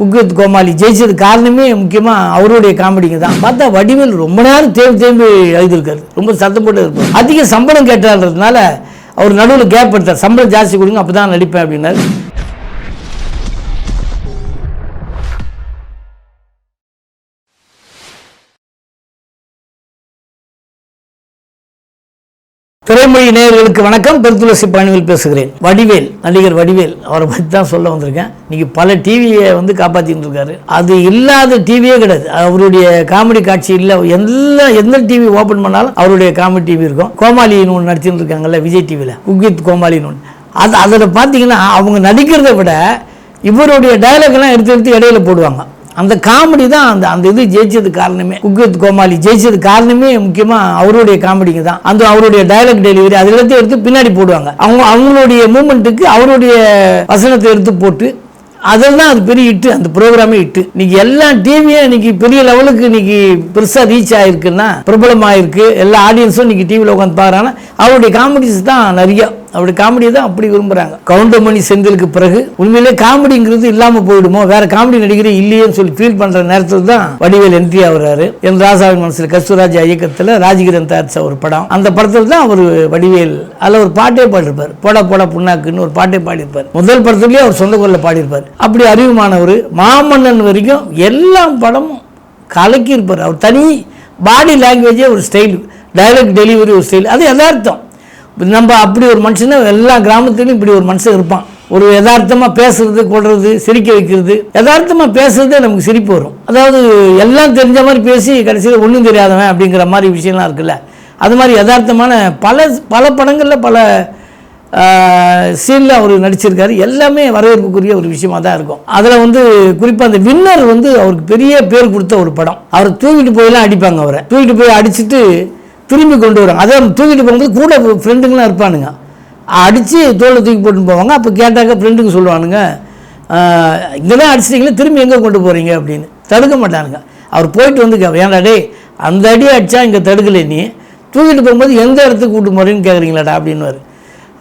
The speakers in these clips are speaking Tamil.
குக்வித் கோமாளி ஜெயிச்சது காரணமே முக்கியமாக அவருடைய காமெடிங்க தான். பார்த்தா வடிவேல் ரொம்ப நேரம் தேம்பி தேம்பி எழுதியிருக்காரு. ரொம்ப சத்தம் போட்டு இருப்பார் அதிக சம்பளம் கேட்டார்ன்றதுனால அவர் நடுவில் கேப் எடுத்தார். சம்பளம் ஜாஸ்தி கொடுங்க அப்போ தான் நடிப்பேன் அப்படின்னாரு. திரைமொழி நேயர்களுக்கு வணக்கம். பெருத்துளசி பாணிகள் பேசுகிறேன். வடிவேல் நடிகர் வடிவேல் அவரை பற்றி தான் சொல்ல வந்திருக்கேன். இன்றைக்கி பல டிவியை வந்து காப்பாற்றிட்டு இருக்காரு. அது இல்லாத டிவியே கிடையாது. அவருடைய காமெடி காட்சி இல்லை. எல்லா எந்த டிவி ஓப்பன் பண்ணாலும் அவருடைய காமெடி டிவி இருக்கும். கோமாளின்னு ஒன்று நடிச்சுட்டு இருக்காங்கல்ல விஜய் டிவியில் குக்வித் கோமாளின்னு ஒன்று அது அதில் பார்த்தீங்கன்னா அவங்க நடிக்கிறத விட இவருடைய டைலாக்லாம் எடுத்து எடுத்து இடையில போடுவாங்க. அந்த காமெடி தான் அந்த அந்த இது ஜெயிச்சது காரணமே. குக்வித் கோமாளி ஜெயிச்சது காரணமே முக்கியமாக அவருடைய காமெடிக்கு தான். அந்த அவருடைய டைலாக் டெலிவரி அது எல்லாத்தையும் எடுத்து பின்னாடி போடுவாங்க. அவங்க அவங்களுடைய மூமெண்ட்டுக்கு அவருடைய வசனத்தை எடுத்து போட்டு அதெல்லாம் அது பெரிய இட்டு அந்த ப்ரோக்ராமே இட்டு இன்னைக்கு எல்லா டிவியும் இன்னைக்கு பெரிய லெவலுக்கு இன்னைக்கு பெருசாக ரீச் ஆயிருக்குன்னா பிரபலமாயிருக்கு. எல்லா ஆடியன்ஸும் இன்னைக்கு டிவியில் உட்காந்து பாக்குறாங்கன்னா அவருடைய காமெடிஸ் தான் நிறையா. அப்படி காமெடியை தான் அப்படி விரும்புகிறாங்க கவுண்டமணி செந்திலுக்கு பிறகு உண்மையிலே காமெடிங்கிறது இல்லாமல் போயிடுமோ? வேற காமெடி நடிகரே இல்லையேன்னு சொல்லி ஃபீல் பண்ணுற நேரத்தில் தான் வடிவேல் என்ட்ரி ஆகிறாரு. என் ராசாவின் மனசில் கஸ்தூராஜா இயக்கத்தில் ராஜகிரன் தயாரிச்ச ஒரு படம். அந்த படத்தில் தான் அவர் வடிவேல். அதில் ஒரு பாட்டே பாடிருப்பார் போட போட புண்ணாக்குன்னு ஒரு பாட்டே பாடியிருப்பார். முதல் படத்துலேயே அவர் சொந்த குரலில் பாடியிருப்பார். அப்படி அறிவுமானவர் மாமன்னன் வரைக்கும் எல்லா படமும் கலக்கியிருப்பார். அவர் தனி பாடி லாங்குவேஜே ஒரு ஸ்டைல் டைரக்ட் டெலிவரி ஒரு ஸ்டைல் அது எதார்த்தம் நம்ம அப்படி ஒரு மனுஷனை எல்லா கிராமத்துலையும் இப்படி ஒரு மனுஷன் இருப்பான். ஒரு யதார்த்தமாக பேசுறது கொள்வது சிரிக்க வைக்கிறது. யதார்த்தமாக பேசுறதே நமக்கு சிரிப்பு வரும். அதாவது எல்லாம் தெரிஞ்ச மாதிரி பேசி கடைசியில் ஒன்றும் தெரியாதவன் அப்படிங்கிற மாதிரி விஷயம்லாம் இருக்குல்ல. அது மாதிரி யதார்த்தமான பல பல படங்களில் பல சீனில் அவர் நடிச்சிருக்காரு. எல்லாமே வரவேற்புக்குரிய ஒரு விஷயமா தான் இருக்கும். அதில் வந்து குறிப்பாக அந்த வின்னர் வந்து அவருக்கு பெரிய பேர் கொடுத்த ஒரு படம். அவர் தூக்கிட்டு போயெல்லாம் அடிப்பாங்க அவரை. தூக்கிட்டு போய் அடிச்சுட்டு திரும்பி கொண்டு வராங்க அதே தூக்கிட்டு போகும்போது கூட ஃப்ரெண்டுங்களாம் இருப்பானுங்க. அடித்து தோலை தூக்கி போட்டுன்னு போவாங்க. அப்போ கேட்டாக்க ஃப்ரெண்டுங்க சொல்லுவானுங்க இங்கே தான் அடிச்சிட்டிங்களே திரும்பி எங்கே கொண்டு போகிறீங்க அப்படின்னு. தடுக்க மாட்டானுங்க. அவர் போயிட்டு வந்து கேட்பார் ஏன்டா டேய் அந்த அடி அடித்தா இங்கே தடுக்கலை நீ? தூக்கிட்டு போகும்போது எந்த இடத்துக்கு கூட்டு போகிறேன்னு கேட்குறீங்களாடா அப்படின்னுவார்.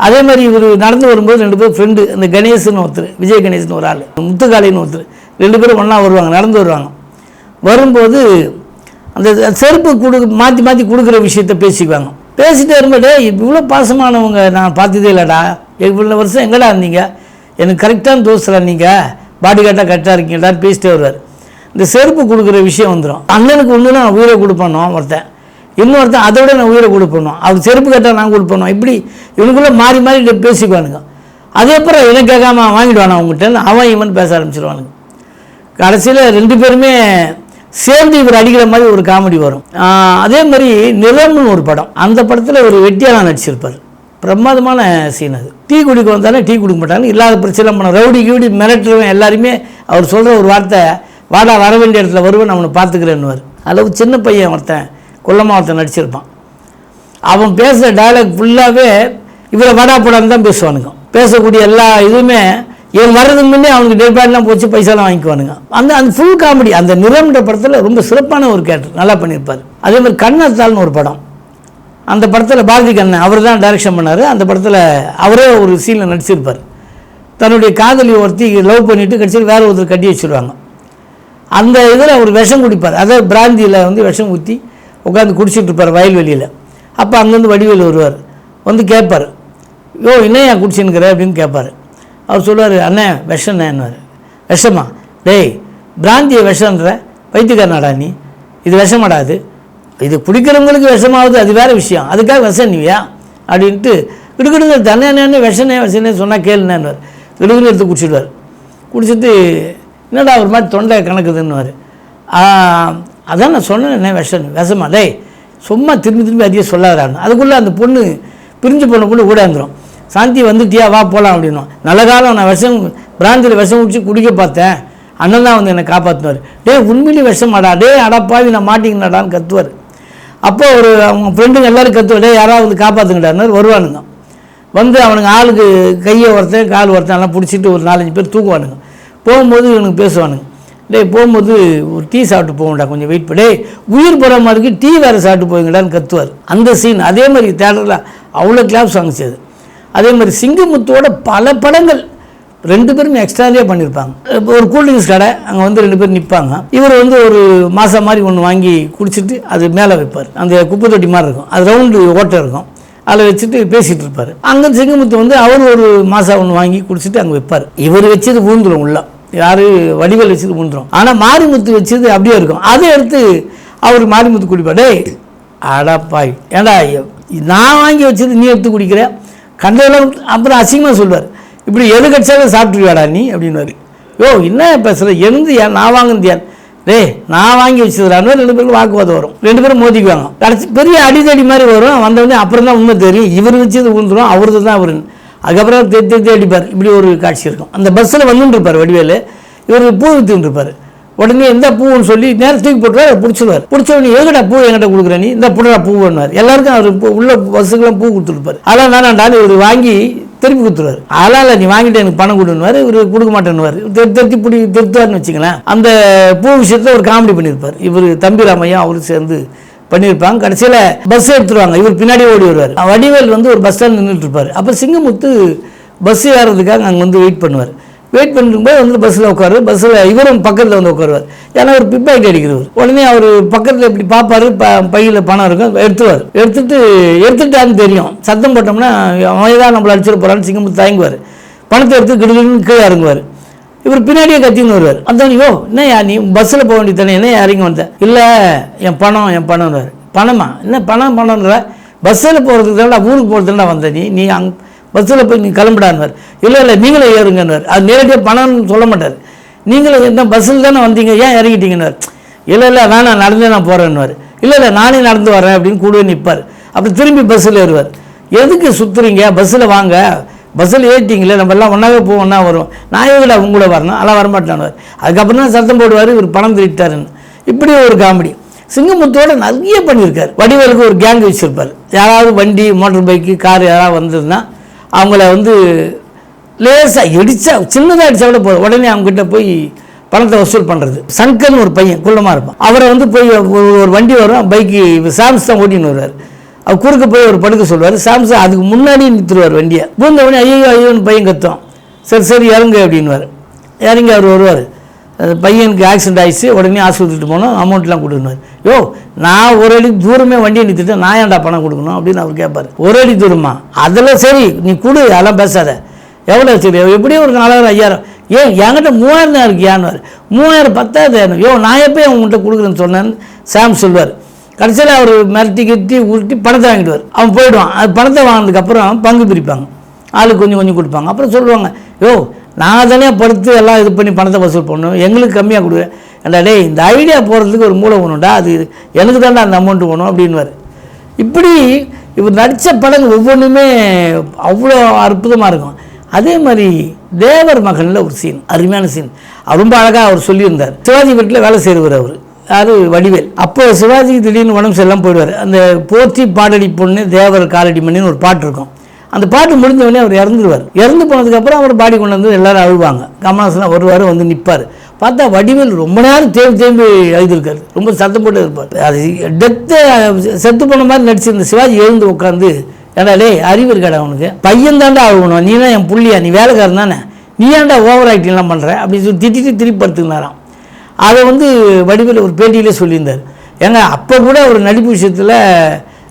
அதே மாதிரி இவர் நடந்து வரும்போது ரெண்டு பேரும் ஃப்ரெண்டு இந்த கணேசன் ஒருத்தர் விஜய் கணேசன் ஒரு ஆள் முத்துக்காளின்னு ஒருத்தர். ரெண்டு பேரும் ஒன்றா வருவாங்க நடந்து வருவாங்க. வரும்போது அந்த செருப்பு கொடு மாற்றி மாற்றி கொடுக்குற விஷயத்த பேசிக்குவாங்க. பேசிட்டு வரும்போது இவ்வளோ பாசமானவங்க நான் பார்த்ததே இல்லைடா. இவ்வளோ வருஷம் எங்கடா இருந்தீங்க? எனக்கு கரெக்டான தோசரா நீங்கள் பாடி காட்டாக கரெக்டாக இருக்கீங்கடான்னு பேசிட்டே வருவார். இந்த செருப்பு கொடுக்குற விஷயம் வந்துடும் அண்ணனுக்கு ஒன்று நான் உயிரை கொடுப்பேனோ ஒருத்தன். இன்னொருத்தன் அதை விட நான் உயிரை கொடுப்பணும் அவர் செருப்பு கேட்டால் நான் கொடுப்பணும் இப்படி இவனுக்குள்ளே மாறி மாறி பேசிக்குவானுங்க. அதுக்கப்புறம் என்ன கேட்காம வாங்கிடுவானா அவங்ககிட்ட அவன் இவன் பேச ஆரம்பிச்சிருவானுங்க. கடைசியில் ரெண்டு பேருமே சேர்ந்து இவர் அடிக்கிற மாதிரி ஒரு காமெடி வரும். அதே மாதிரி நிலம்னு ஒரு படம். அந்த படத்தில் ஒரு வெட்டியாளா நடிச்சிருப்பார். பிரமாதமான சீன் அது. டீ குடிக்க வந்தாலும் டீ குடிக்க மாட்டாங்க இல்லாத பிரச்சனை பண்ண ரவுடி கீடி மிரட்டுறவன் எல்லாருமே அவர் சொல்கிற ஒரு வார்த்தை வாடா வர வேண்டிய இடத்துல வருவேன் அவனை பார்த்துக்கிறேன்னுவார். அளவு சின்ன பையன் ஒருத்தன் குள்ளமாக ஒருத்தன் நடிச்சிருப்பான். அவன் பேசுகிற டயலாக் ஃபுல்லாகவே இவரை வாடா போடான்னு தான் பேசுவானுங்க. பேசக்கூடிய எல்லா இதுவுமே இவன் வர்றதுக்கு முன்னே அவனுக்கு டெட் பேட்லாம் போச்சு பைசாலாம் வாங்கிக்குவானுங்க. அந்த அந்த ஃபுல் காமெடி அந்த நிறம்ன்ற படத்தில் ரொம்ப சிறப்பான ஒரு கேரக்டர் நல்லா பண்ணியிருப்பார். அதே மாதிரி கண்ணத்தால்னு ஒரு படம். அந்த படத்தில் பாரதி கண்ணன் அவர் தான் டைரக்ஷன் பண்ணார். அந்த படத்தில் அவரே ஒரு சீனில் நடிச்சிருப்பார். தன்னுடைய காதலி ஒருத்தி லவ் பண்ணிவிட்டு கடைசியில் வேறு ஒருத்தர் கட்டி வச்சுருவாங்க. அந்த இதில் அவர் விஷம் குடிப்பார். அதாவது பிராந்தியில் வந்து விஷம் ஊற்றி உட்காந்து குடிச்சிட்டு இருப்பார் வயல்வெளியில். அப்போ அங்கேருந்து வடிவேல் வருவார். வந்து கேட்பார் யோ என்னையா குடிச்சுன்னுக்கிற? அப்படின்னு கேட்பார். அவர் சொல்லுவார் அண்ணே விஷம்னேன்னுவார் விஷமா? டேய் பிராந்திய விஷன்ற வைத்தியக்காரனாடா நீ. இது விஷமாடாது இது குடிக்கிறவங்களுக்கு விஷமாவது அது வேறு விஷயம். அதுக்காக விஷம் நீவியா அப்படின்ட்டு கிடுக்கிடுங்க தண்ணே அண்ணே விஷனே விஷனே சொன்னால் கேளுனேன்னுவார். கிடுக்குன்னு எடுத்து குடிச்சிடுவார். குடிச்சிட்டு என்னடா ஒரு மாதிரி தொண்டை கணக்குதுன்னுவார். அதான் நான் சொன்னேன் என்ன விஷம்? விஷமா? டேய் சும்மா திரும்பி திரும்பி அதிகம் சொல்லாதான்னு அதுக்குள்ளே அந்த பொண்ணு பிரிஞ்சு போன பொண்ணு கூடாந்துரும் சாந்தி வந்துட்டியா வா போகலாம் அப்படின்னோம். நல்ல காலம் நான் விஷம் பிராந்தியில் விஷம் குடிச்சு குடிக்க பார்த்தேன். அண்ணன் தான் வந்து என்னை காப்பாற்றினார் டேய் உண்மையிலேயே விஷமாடா. டே அடப்பாவி நான் மாட்டிங்கடான்னு கத்துவார். அப்போ ஒரு அவங்க ஃப்ரெண்டுங்க எல்லாரும் கத்துவார். டே யாராவது வந்து காப்பாற்றுங்கடான்னு வருவானுங்க. வந்து அவனுங்க ஆளுக்கு கையை ஒருத்தன் கால் ஒருத்தன் எல்லாம் பிடிச்சிட்டு ஒரு நாலஞ்சு பேர் தூக்குவானுங்க போகும்போது இவனுக்கு பேசுவானுங்க. டேய் போகும்போது ஒரு டீ சாப்பிட்டு போகண்டா கொஞ்சம் வெயிட் பண்ணே உயிர் போகிற மாதிரி டீ வேறு சாப்பிட்டு போவீங்கடான்னு கத்துவார். அந்த சீன் அதே மாதிரி தேட்டரில் அவ்வளோ கிளாப்ஸ் வாங்கிச்சது அதே மாதிரி சிங்கமுத்தோட பல படங்கள் ரெண்டு பேரும் எக்ஸ்ட்ராலே பண்ணியிருப்பாங்க இப்போ ஒரு கூல்ட்ரிங்க்ஸ் கடை அங்கே வந்து ரெண்டு பேர் நிற்பாங்க இவர் வந்து ஒரு மாதம் மாதிரி ஒன்று வாங்கி குடிச்சிட்டு அது மேலே வைப்பார். அந்த குப்பை தொட்டி மாதிரி இருக்கும். அது ரவுண்டு ஓட்டை இருக்கும். அதில் வச்சுட்டு பேசிகிட்டு இருப்பார். அங்கே சிங்கமுத்து வந்து அவர் ஒரு மாதம் ஒன்று வாங்கி குடிச்சிட்டு அங்கே வைப்பார். இவர் வச்சது ஊந்துடும் உள்ள. யார் வடிவல் வச்சது ஊந்துடும் ஆனால் மாரிமுத்து வச்சது அப்படியே இருக்கும். அதை எடுத்து அவர் மாரிமுத்து குடிப்பார். டேய் அடப்பாய் ஏண்டா நான் வாங்கி வச்சது நீ எடுத்து குடிக்கிற? கண்டதெல்லாம் அப்புறம் அசிங்கமாக சொல்வார். இப்படி எது கட்சியாவது சாப்பிட்டுருவாடா நீ? அப்படின்னாரு யோ என்ன பேசுகிற எழுந்து ஏன் நான் வாங்கினது ஏன் டேய் நான் வாங்கி வச்சதுடான்னு ரெண்டு பேரும் வாக்குவாதம் வரும். ரெண்டு பேரும் மோதிக்குவாங்க கடைசி பெரிய அடிதடி மாதிரி வரும். வந்தவொடனே அப்புறம் தான் உண்மை தெரியும். இவர் வச்சது ஊந்துடும் அவரது தான் அவர் அதுக்கப்புறம் தேடி தேடி அடிப்பார் இப்படி ஒரு காட்சி இருக்கும். அந்த பஸ்ஸில் வந்துட்டு இருப்பார் வடிவேலு. இவர் பூ வித்துட்டு இருப்பார். உடனே எந்த பூன்னு சொல்லி நேரத்துக்கு தூக்கி போட்டுருவார் பிடிச்சிருவார். பிடிச்ச உடனே பூ என்கிட்ட கொடுக்குற நீ? இந்த புடா பூவார் எல்லாருக்கும் அவர் உள்ள பஸ்ஸுக்கெல்லாம் பூ கொடுத்துருப்பார். அதெல்லாம் வேணாண்டாலும் இவர் வாங்கி திருப்பி கொடுத்துருவார். அதனால் நீ வாங்கிட்டு எனக்கு பணம் கொடுன்னுவார் இவர் கொடுக்க மாட்டேன்னுவார். திருத்தி திருத்தி பிடி திருத்துவார்னு வச்சுக்கலாம் அந்த பூ விஷயத்தில் ஒரு காமெடி பண்ணியிருப்பார் இவர் தம்பி ராமையா அவரும் சேர்ந்து பண்ணியிருப்பாங்க கடைசியில் பஸ் எடுத்துருவாங்க. இவர் பின்னாடி ஓடி வருவார். வடிவேல் வந்து ஒரு பஸ் ஸ்டாண்ட் நின்றுட்டு இருப்பார். அப்போ சிங்கமுத்து பஸ் ஏறதுக்காக அங்கே வந்து வெயிட் பண்ணுவார். வெயிட் பண்ணிருக்கும்போது வந்து பஸ்ஸில் உட்காரு பஸ்ஸில் இவரும் பக்கத்தில் வந்து உட்காருவார். ஏன்னா அவர் பிப்பாக்கெட் அடிக்கிறவர். உடனே அவர் பக்கத்தில் இப்படி பார்ப்பாரு ப பையில் பணம் இருக்கும் எடுத்துவார் எடுத்துட்டு எடுத்துட்டான்னு தெரியும். சத்தம் போட்டோம்னா அவன் தான் நம்மளை அடிச்சிட போகிறான்னு சிங்கமுத்து தயங்குவார். பணத்தை எடுத்து கிடுகிடுன்னு கீழே இறங்குவார். இவர் பின்னாடியே கத்தின்னு வருவார். அந்தவனி யோ என்னய்யா நீ பஸ்ஸில் போக வேண்டியது தானே என்ன இறங்கி வந்த? இல்லை என் பணம் என் பணம்ன்றார் பணமா? என்ன பணம் பணம்ன்ற? பஸ்ஸில் போகிறதுக்கு தான் ஊருக்கு போகிறதுனா வந்த நீ. நீ அங்கே பஸ்ஸில் போய் நீங்கள் கிளம்பிடான்வார் இல்லை இல்லை நீங்களே ஏறுங்கன்னார் அது நேரடியாக பணம்னு சொல்ல மாட்டார். நீங்களும் என்ன பஸ்ஸில் தானே வந்தீங்க ஏன் இறங்கிட்டீங்கன்னார் இல்லை இல்லை வேணாம் நடந்தே நான் போகிறேன்னுவார் இல்லை இல்லை நானே நடந்து வரேன் அப்படின்னு கூடவே நிற்பார். அப்புறம் திரும்பி பஸ்ஸில் ஏறுவார். எதுக்கு சுற்றுறீங்க பஸ்ஸில் வாங்க. பஸ்ஸில் ஏறிட்டீங்களே நம்ம எல்லாம் ஒன்றாவே போவோம் ஒன்றா வருவோம். நான் எதுல அவங்க கூட வரணும்? அதெல்லாம் வரமாட்டானுவார் அதுக்கப்புறம் தான் சத்தம் போடுவார் இவர் பணம் திருட்டாருன்னு இப்படி ஒரு காமெடி. சிங்கமுத்தோடு நிறைய பண்ணியிருக்கார். வடிவேலுக்கு ஒரு கேங் வச்சுருப்பார். யாராவது வண்டி மோட்டர் பைக்கு கார் யாராவது வந்ததுன்னா அவங்கள வந்து லேசாக இடித்தா சின்னதாக அடித்தா கூட போதும். உடனே அவங்ககிட்ட போய் பணத்தை வசூல் பண்ணுறது சங்கர்னு ஒரு பையன் குள்ளமாக இருப்பான். அவரை வந்து போய் ஒரு வண்டி வரும். பைக்கு சாம்ஸ் தான் ஓட்டின்னு வருவார். அவர் குறுக்க போய் ஒரு படுக்க சொல்லுவார். சாம்ஸ் அதுக்கு முன்னாடி நிறுத்துருவார் வண்டியை. பூந்த உடனே ஐயோ ஐயோன்னு பையன் கத்தும் சரி சரி இறங்கு அப்படின்வார் இறங்கி அவர் வருவார். பையனுக்கு ஆக்சிடென்ட் ஆகிடுச்சு உடனே ஆஸ்பத்திரிட்டு போனோம் அமௌண்ட்லாம் கொடுக்கணும். யோ நான் ஒரு அடி தூரமே வண்டியை நிறுத்திட்டு நான் ஏன்டா பணம் கொடுக்கணும் அப்படின்னு அவர் கேட்பார் ஒரு அடி தூரமா? அதெல்லாம் சரி நீ கொடு அதெல்லாம் பேசாத. எவ்வளோ சரி எப்படியும் ஒரு நாலாயிரம் ஐயாயிரம். ஏன் என்கிட்ட மூவாயிரம் தான் இருக்கியான்னு மூவாயிரம் பத்தாயிரம் யோ நான் எப்போ உங்கள்கிட்ட கொடுக்குறேன்னு சொன்னேன்னு சாம் சொல்வார் கடைசியில் அவர் மிரட்டி கிட்டி உருட்டி பணத்தை வாங்கிடுவார். அவன் போயிடுவான். அது பணத்தை வாங்கினதுக்கப்புறம் பங்கு பிரிப்பாங்க. ஆளுக்கு கொஞ்சம் கொஞ்சம் கொடுப்பாங்க. அப்புறம் சொல்லுவாங்க யோ நான் தானே படுத்து எல்லாம் இது பண்ணி பணத்தை வசூல் பண்ணணும். எங்களுக்கு கம்மியாக கொடுவேன் ஏண்டா டேய் இந்த ஐடியா போகிறதுக்கு ஒரு மூளை ஒன்றுண்டா அது எனக்கு தான்டா அந்த அமௌண்ட்டு வேணும் அப்படின்வார் இப்படி இவர் நடித்த படங்கள் ஒவ்வொன்றுமே அவ்வளோ அற்புதமாக இருக்கும். அதே மாதிரி தேவர் மகனில் ஒரு சீன் அருமையான சீன் ரொம்ப அழகாக அவர் சொல்லியிருந்தார். சிவாஜி வீட்டில் வேலை செய்கிறவர் அவர். அது வடிவேல். அப்போ சிவாஜி திடீர்னு உடம்பு செல்லாம் போயிடுவார். அந்த போற்றி பாடடி பொண்ணு தேவர் காலடி மண்ணின்னு ஒரு பாட்டு இருக்கும். அந்த பாட்டு முடிஞ்ச உடனே அவர் இறந்துருவார். இறந்து போனதுக்கப்புறம் அவர் பாடி கொண்டு வந்து எல்லாரும் அழுவாங்க. கமலாசனம் வருவார் வந்து நிற்பார் பார்த்தா வடிவேல் ரொம்ப நேரம் தேம்பி தேம்பி எழுதியிருக்காரு ரொம்ப சத்தம் போட்டு இருப்பார். அது டெத்தை செத்து போன மாதிரி நடிச்சிருந்த சிவாஜி எழுந்து உட்காந்து ஏடா டே அறிவு இருக்காடா அவனுக்கு பையன் தாண்டா ஆகணும். நீ தான் என் புள்ளியா? நீ வேலைக்காரன் தானே? நீ ஏன்டா ஓவர் ஆக்டிங்லாம் பண்ணுற அப்படின்னு சொல்லி திட்டிட்டு திருப்பி படுத்துக்கினாராம் அதை வந்து வடிவேல் ஒரு பேட்டியிலே சொல்லியிருந்தார். ஏங்க அப்போ கூட ஒரு நடிப்பு விஷயத்தில்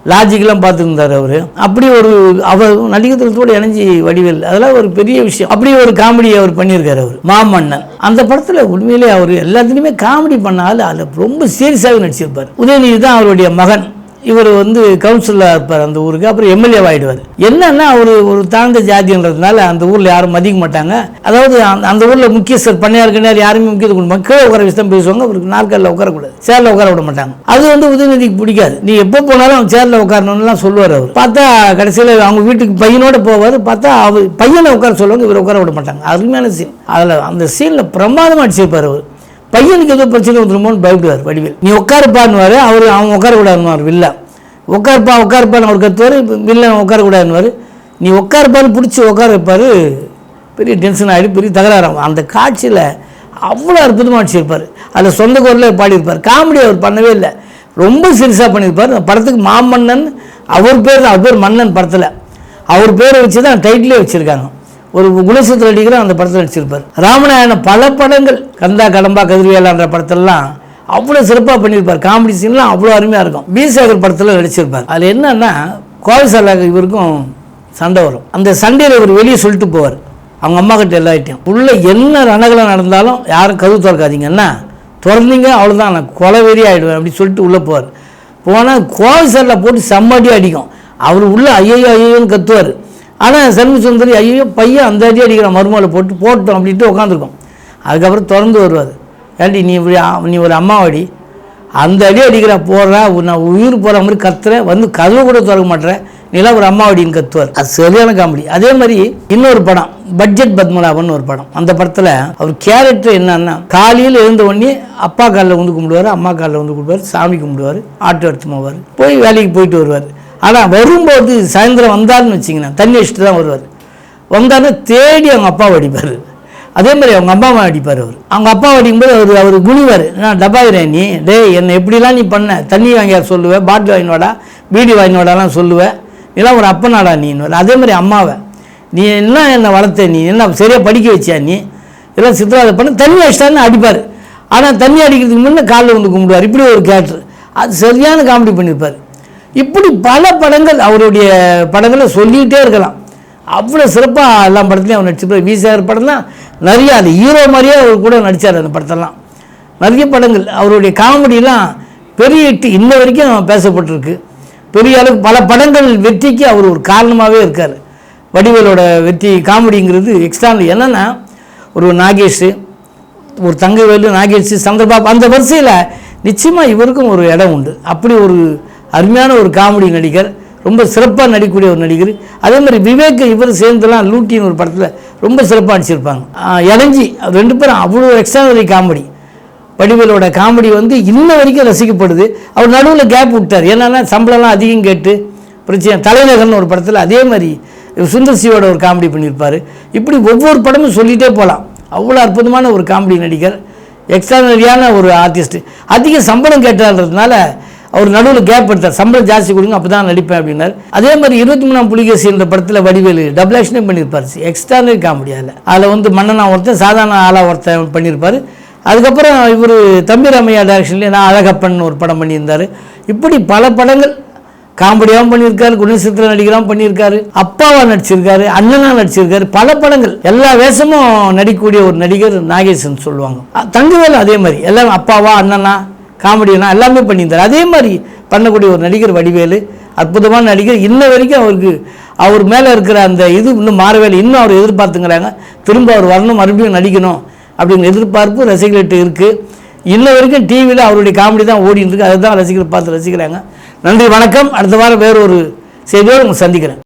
லாஜிக்கெலாம் பார்த்துருந்தார் அவர். அப்படி ஒரு அவர் நடிகத்தோடு இணைஞ்சி வடிவேல். அதெல்லாம் ஒரு பெரிய விஷயம். அப்படி ஒரு காமெடி அவர் பண்ணியிருக்காரு அவர் மாமன்னன். அந்த படத்தில் உண்மையிலே அவர் எல்லாத்துலேயுமே காமெடி பண்ணாலும் அதில் ரொம்ப சீரியஸாக நடிச்சிருப்பார். உதயநிதி தான் அவருடைய மகன். இவர் வந்து கவுன்சிலராக இருப்பார் அந்த ஊருக்கு அப்புறம் எம்எல்ஏ ஆகிடுவார் என்னன்னா அவர் ஒரு தாழ்ந்த ஜாதின்றதுனால அந்த ஊரில் யாரும் மதிக்க மாட்டாங்க. அதாவது அந்த- அந்த ஊரில் முக்கியஸ்தர் பண்ணையார் கண்ணியார் யாருமே முக்கியத்துவம் கொடுக்க மாட்டாங்க. கீழே உட்கார வச்சு தான் பேசுவாங்க. அவருக்கு நாற்காலில் உட்காரக்கூடாது. சேரில் உட்கார விட மாட்டாங்க. அது வந்து உதயநிதிக்கு பிடிக்காது. நீ எப்போ போனாலும் சேரில் உட்காரணும்லாம் சொல்லுவார் அவர். பார்த்தா கடைசியில் அவங்க வீட்டுக்கு பையனோட போவார். பார்த்தா அவர் பையனை உட்கார சொல்லுவாங்க. இவர் உட்கார விட மாட்டாங்க. அருமையான சீன் அதில் அந்த சீனில் பிரமாதமாக அடிச்சிருப்பார் அவர். பையனுக்கு ஏதோ பிரச்சனை வந்துருமோன்னு பயப்படுவார் வடிவேல். நீ உட்காருப்பான்னுவார் அவர் அவன் உட்காரக்கூடாதுன்னுவார் வில்ல. உட்காருப்பா உட்காருப்பான்னு அவர் கத்துவார் வில்லன் உட்காரக்கூடாதுன்னுவார். நீ உட்காருப்பான்னு பிடிச்சி உட்கார வைப்பார் பெரிய டென்ஷன் ஆகிடு பெரிய தகராறாகும் அந்த காட்சியில் அவ்வளோ அற்புதமாக அடிச்சிருப்பார் அதில் சொந்த குரலில் பாடியிருப்பார். காமெடி அவர் பண்ணவே இல்லை. ரொம்ப சீரியஸாக பண்ணியிருப்பார். அந்த படத்துக்கு மாமன்னன் அவர் பேர் தான் அவர் பேர் மன்னன் படத்தில். அவர் பேரை வச்சு தான் டைட்டிலே வச்சுருக்காங்க. ஒரு குணசித்திர அடிக்கிற அந்த படத்தில் நடிச்சிருப்பார். ராமநாயணன் பல படங்கள் கந்தா கடம்பா கதிர்வேலான்ற படத்திலலாம் அவ்வளோ சிறப்பாக பண்ணியிருப்பார். காமெடி சீன்லாம் அவ்வளோ அருமையாக இருக்கும். பீசேகர் படத்தில் நடிச்சிருப்பார். அதில் என்னன்னா கோவிசாலாக இவருக்கும் சண்டை வரும். அந்த சண்டையில் இவர் வெளியே சொல்லிட்டு போவார். அவங்க அம்மா கிட்ட எல்லார்ட்டையும் உள்ள என்ன ரணகலம் நடந்தாலும் யாரும் கதவு திறக்காதீங்கன்னா திறந்தீங்க அவ்வளோதான் நான் கொலவெறி ஆகிடுவேன் அப்படின்னு சொல்லிட்டு உள்ளே போவார். போனால் கோவிசரில் போட்டு செம்மடி அடிக்கும். அவர் உள்ளே ஐயோ ஐயோன்னு கத்துவார். ஆனால் சண்முக சுந்தரி ஐயோ பையன் அந்த அடி அடிக்கிற மருமகளை போட்டு போட்டோம் அப்படின்ட்டு உட்காந்துருக்கோம் அதுக்கப்புறம் திறந்து வருவார். ஏண்டி நீ இப்படி நீ ஒரு அம்மாவாடி. அந்த அடி அடிக்கிற போடுறா நான் உயிர் போகிற மாதிரி கத்துறேன் வந்து கதவு கூட திறக்க மாட்டேறேன் நீலாம் ஒரு அம்மாவடின்னு கத்துவார். அது சரியான காமெடி. அதே மாதிரி இன்னொரு படம் பட்ஜெட் பத்மநாபன் ஒரு படம். அந்த படத்தில் அவர் கேரக்டர் என்னன்னா காலையில் எழுந்த உடனே அப்பா காலில் வந்து கும்பிடுவார் அம்மா காலில் வந்து கும்பிடுவார் சாமி கும்பிடுவார் ஆட்டோ எடுத்து போவார். போய் வேலைக்கு போயிட்டு வருவார். ஆனால் வரும்போது சாயந்தரம் வந்தாருன்னு வச்சிங்கன்னா தண்ணி வச்சுட்டு தான் வருவார். வந்தாருன்னு தேடி அவங்க அப்பாவை அடிப்பார் அதே மாதிரி அவங்க அம்மாவை அடிப்பார் அவர். அவங்க அப்பாவை அடிக்கும்போது அவர் அவர் குனிவார். நான் டபாயிரேன் நீ டேய் என்னை எப்படிலாம் நீ பண்ண? தண்ணி வாங்கியா சொல்லுவேன் பாட்டில் வாங்கினோடா பீடி வாங்கினோடாலாம் சொல்லுவேன் இதெல்லாம் ஒரு அப்பனாடா நீ அதே மாதிரி அம்மாவை நீ என்ன என்னை வளர்த்த? நீ என்ன சரியாக படிக்க வச்சியா நீ? இதெல்லாம் சித்திராத பண்ண. தண்ணி வச்சிட்டான்னு அடிப்பார். ஆனால் தண்ணி அடிக்கிறதுக்கு முன்னே காலில் வந்து கும்பிடுவார். இப்படி ஒரு கேரக்டர் அது சரியான காமெடி பண்ணியிருப்பார் இப்படி பல படங்கள் அவருடைய படங்களை சொல்லிகிட்டே இருக்கலாம். அவ்வளோ சிறப்பாக எல்லா படத்துலையும் அவர் நடிச்சிருப்பார். விசார் படம்லாம் தான் நிறைய அது ஹீரோ மாதிரியே அவர் கூட நடித்தார் அந்த படத்தெல்லாம். நிறைய படங்கள். அவருடைய காமெடியெலாம் பெரிய ஹிட் இன்ன வரைக்கும் பேசப்பட்டிருக்கு. பெரிய அளவுக்கு பல படங்கள் வெற்றிக்கு அவர் ஒரு காரணமாகவே இருக்கார். வடிவேலோட வெற்றி காமெடிங்கிறது எக்ஸ்ட்ரா என்னென்னா ஒரு நாகேஷ் ஒரு தங்கவேலு நாகேஷ் சந்திரபாபு அந்த வரிசையில் நிச்சயமாக இவருக்கும் ஒரு இடம் உண்டு. அப்படி ஒரு அருமையான ஒரு காமெடி நடிகர் ரொம்ப சிறப்பாக நடிக்கக்கூடிய ஒரு நடிகர். அதே மாதிரி விவேக் இவர் சேர்ந்துலாம் லூட்டின்னு ஒரு படத்தில் ரொம்ப சிறப்பாக நடிச்சிருப்பாங்க. ஆஹ் இளஞ்சி ரெண்டு பேரும் அவ்வளோ எக்ஸ்ட்ரானரி காமெடி வடிவேலோட காமெடி வந்து இன்ன வரைக்கும் ரசிக்கப்படுது. அவர் நடுவில் கேப் விட்டார். என்னென்னா சம்பளம்லாம் அதிகம் கேட்டு பிரச்சனை தலைநகர்னு ஒரு படத்தில் அதே மாதிரி சுந்தர் சியோட ஒரு காமெடி பண்ணியிருப்பார். இப்படி ஒவ்வொரு படமும் சொல்லிகிட்டே போகலாம் அவ்வளோ அற்புதமான ஒரு காமெடி நடிகர். எக்ஸ்ட்ரானரியான ஒரு ஆர்டிஸ்ட் அதிக சம்பளம் கேட்டான்றதுனால அவர் நடுவில் கேப் எடுத்தார். சம்பளம் ஜாஸ்தி கொடுங்க அப்போ தான் நடிப்பேன் அப்படின்னார். அதே மாதிரி இருபத்தி மூணாம் புலிகேசி என்ற படத்தில் வடிவேலு டபுள் ஆக்ஷனே பண்ணியிருப்பார் எக்ஸ்ட்ரானரி காமெடியால் அதில். வந்து மன்னனா ஒருத்தன் சாதாரண ஆளாக ஒருத்தன் பண்ணியிருப்பார். அதுக்கப்புறம் இவர் தம்பி ராமையா டேரக்ஷன்லேயே நான் அழகப்பன் ஒரு படம் பண்ணியிருந்தார். இப்படி பல படங்கள் காமெடியாகவும் பண்ணியிருக்காரு குணசித்திர நடிகராகவும் பண்ணியிருக்காரு அப்பாவாக நடிச்சிருக்காரு அண்ணனா நடிச்சிருக்காரு பல படங்கள். எல்லா வேஷமும் நடிக்கக்கூடிய ஒரு நடிகர் நாகேசன் சொல்லுவாங்க. தங்கவேல் அதே மாதிரி. எல்லாம் அப்பாவா அண்ணனா காமெடியெல்லாம் எல்லாமே பண்ணியிருந்தார். அதே மாதிரி பண்ணக்கூடிய ஒரு நடிகர் வடிவேலு அற்புதமான நடிகர். இன்ன வரைக்கும் அவருக்கு அவர் மேலே இருக்கிற அந்த இது இன்னும் மாறவே இன்னும் அவர் எதிர்பார்த்துங்கிறாங்க. திரும்ப அவர் வரணும் மறுபடியும் நடிக்கணும் அப்படின்னு எதிர்பார்ப்பு ரசிகர்கிட்ட இருக்குது இன்ன வரைக்கும் டிவியில் அவருடைய காமெடி தான் ஓடிட்டு இருக்கு. அதை தான் ரசிகர் பார்த்து ரசிக்கிறாங்க. நன்றி வணக்கம். அடுத்த வாரம் வேறு ஒரு செய்தியோடு உங்களை சந்திக்கிறேன்.